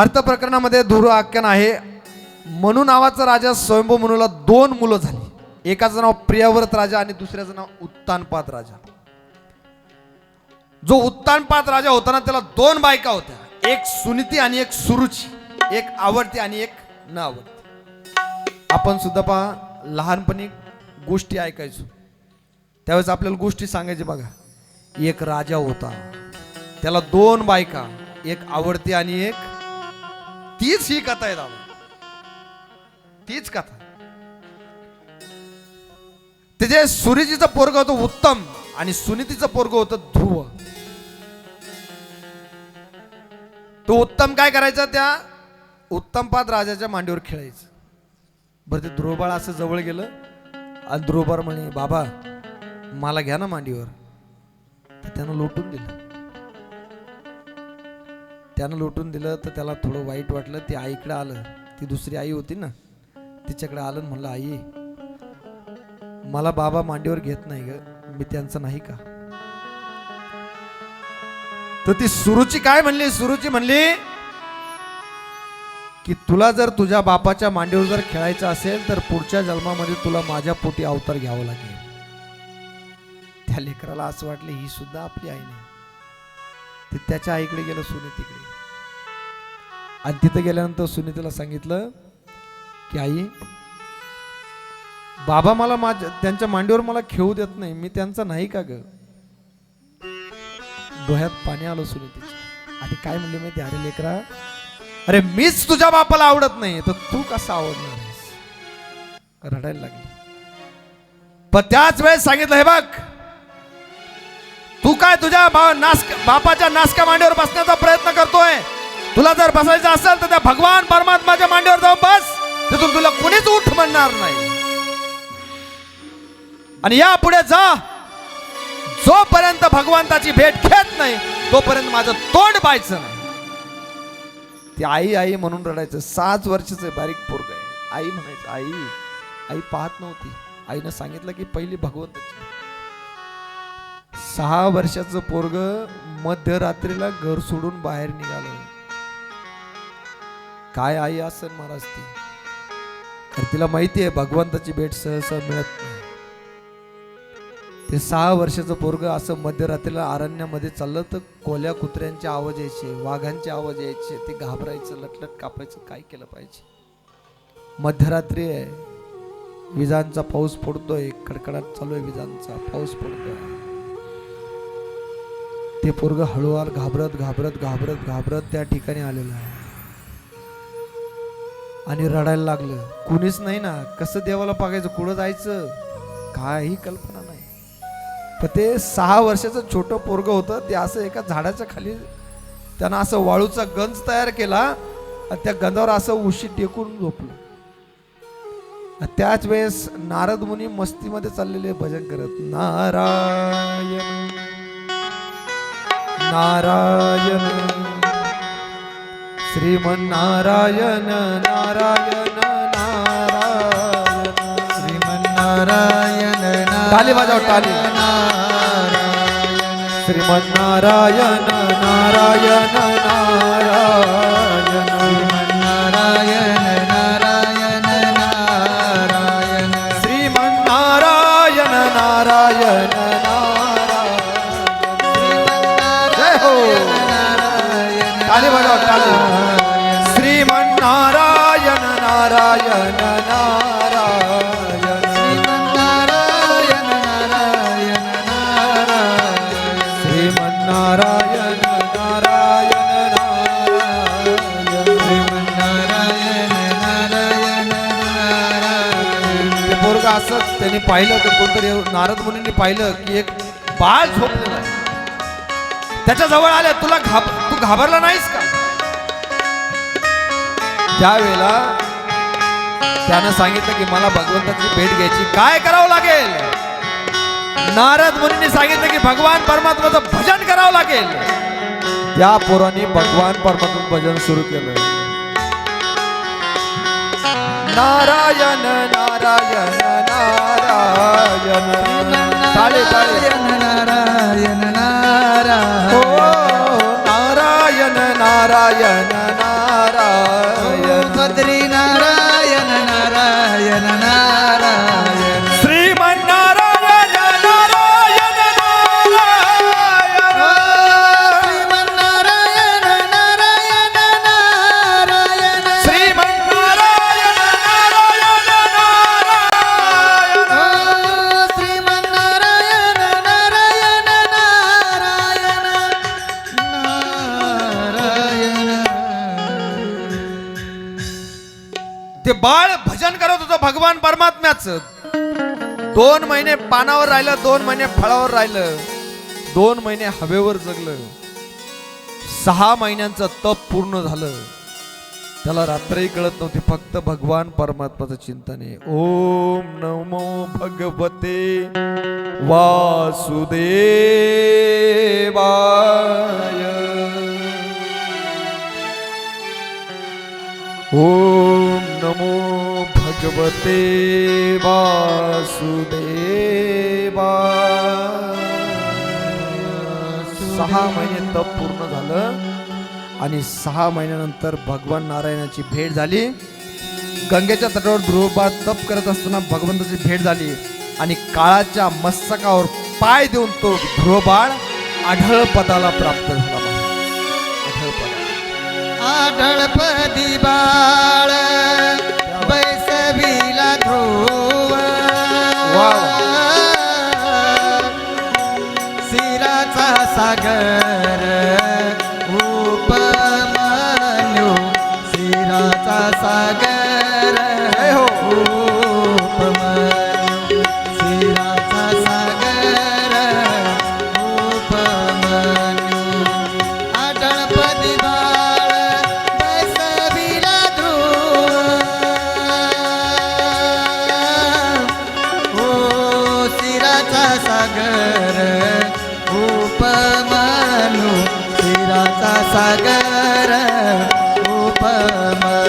अर्थ प्रकरणामध्ये धुर आख्यान आहे. मनू नावाचा राजा स्वयंभू मनूला दोन मुलं झाली. एकाचं नाव प्रियाव्रत राजा आणि दुसऱ्याचं नाव उत्तानपात राजा. जो उत्तानपात राजा होता ना त्याला दोन बायका होत्या. एक सुनीती आणि एक सुरुची. एक आवडती आणि एक न आवडती आपण सुद्धा पहा लहानपणी गोष्टी ऐकायचो. त्यावेळेस आपल्याला गोष्टी सांगायची बघा. एक राजा होता. त्याला दोन बायका एक आवडती आणि एक तीच ही कथा आहे दादा. तीच कथा. त्याचे सुरीजीचं पोरग होतं उत्तम आणि सुनीतीचं पोरग होतं ध्रुव. तो उत्तम काय करायचा त्या? उत्तमपाद राजाच्या मांडीवर खेळायचं. बरं ते ध्रुवबाळ असं जवळ गेलं आणि ध्रुवबाळ म्हणे बाबा मला घ्या ना मांडीवर. तर त्यानं लोटून दिलं. त्यानं लोटून दिलं तर त्याला थोडं वाईट वाटलं. ते आईकडं आलं. ती दुसरी आई होती ना. तिच्याकडे आलं म्हणलं आई मला बाबा मांडीवर घेत नाही ग. मी त्यांचं नाही का? तर ती सुरुची काय म्हणली? सुरुची म्हणली की तुला जर तुझ्या बापाच्या मांडीवर जर खेळायचं असेल तर पुढच्या जन्मामध्ये तुला माझ्या पोटी अवतार घ्यावं लागेल. त्या लेकराला असं वाटलं ही सुद्धा आपली आई नाही. ते त्याच्या आईकडे गेलं सुनीतीकडे आणि तिथं गेल्यानंतर सुनीतीला सांगितलं की आई बाबा मला माझ्या त्यांच्या मांडीवर मला खेळू देत नाही मी त्यांचा नाही का ग? डोळ्यात पाणी आलं सुनीतीच्या. आणि काय म्हणले माहिती अरे लेकरा अरे मीच तुझ्या बापाला आवडत नाही तर तू कसा आवडणार आहेस? रडायला लागली. पण त्याच वेळेस सांगितलं हे बघ तू काय तुझ्या बा नास बापाच्या नासक्या मांडीवर बसण्याचा प्रयत्न करतोय. तुला जर बसायचं असेल तर त्या भगवान परमात्माच्या मांडीवर जाऊन बस. तिथून तुला कोणीच उठ म्हणणार नाही. आणि या पुढे जा. जोपर्यंत भगवंताची भेट घेत नाही तोपर्यंत माझं तोंड पाहायचं नाही. ती आई आई म्हणून रडायचं. सात वर्षाचं बारीक पोरग आहे. आई म्हणायचं आई आई पाहत नव्हती. आईनं सांगितलं की पहिली भगवंताची सहा वर्षाचं पोरग मध्यरात्रीला घर सोडून बाहेर निघालं. काय आई असेल महाराज ती? तर तिला माहिती आहे भगवंताची भेट सहसा मिळत नाही. ते सहा वर्षाचं पोरग असं मध्यरात्रीला अरण्यामध्ये चाललं तर कोल्या कुत्र्यांचे आवाज यायचे वाघांचे आवाज यायचे ते घाबरायचं लटलट कापायचं काय केलं पाहिजे? मध्यरात्री आहे. विजांचा पाऊस पडतोय कडकडाट चालू आहे विजांचा पाऊस पडतोय. ते पोरग हळूवार घाबरत घाबरत घाबरत घाबरत त्या ठिकाणी आलेलं आहे. आणि रडायला लागलं. कुणीच नाही ना. कसं देवाला पागायचं? कुठं जायचं? काही कल्पना नाही. पण ते सहा वर्षाचं छोटं पोरग होतं. ते असं एका झाडाच्या खाली त्यानं असं वाळूचा गंज तयार केला आणि त्या गंधावर असं उशी टेकून झोपलं. त्याच वेळेस नारद मुनी मस्तीमध्ये चाललेले भजन करत नारायण नारायण। श्रीमन्नारायण नारायण नारायण। श्रीमन्नारायण टाली वाजव, टाली. श्रीमन्नारायण नारायण नारायण नारायण नारायण नारायण। श्रीमन्नारायण नारायण। पोरग असंच त्यांनी पाहिलं तर कोणतरी नारद मुनींनी पाहिलं की एक बाळ झोपलेला आहे. त्याच्याजवळ आल्या तुला घाब तू घाबरला नाहीस का? त्यावेळेला त्यानं सांगितलं की मला भगवंताची भेट घ्यायची. काय करावं लागेल? नारद मुनींनी सांगितलं की भगवान परमात्माचं भजन करावं लागेल. त्या पोरांनी भगवान परमात्मा भजन सुरू केलं. नारायण नारायण नारायण टाळे टाळे नारायण नारायण हो नारायण ते बाळ भजन करत होतं भगवान परमात्म्याचं. दोन महिने पानावर राहिलं दोन महिने फळावर राहिलं दोन महिने हवेवर जगलं. सहा महिन्यांचं तप पूर्ण झालं. त्याला रात्रही कळत नव्हती फक्त भगवान परमात्माचं चिंतन आहे. ओम नमो भगवते वासुदेवाय. ओम नमो भगवते वासुदेवा. सहा महिने तप पूर्ण झालं आणि सहा महिन्यानंतर भगवान नारायणाची भेट झाली. गंगेच्या तटावर ध्रुवपात तप करत असताना भगवंताची भेट झाली आणि काळाच्या मस्तकावर पाय देऊन तो ध्रुवबाळ आढळ पदाला प्राप्त झाला. पदाला आढळपदी उपमानु सिराचा सागर उपमा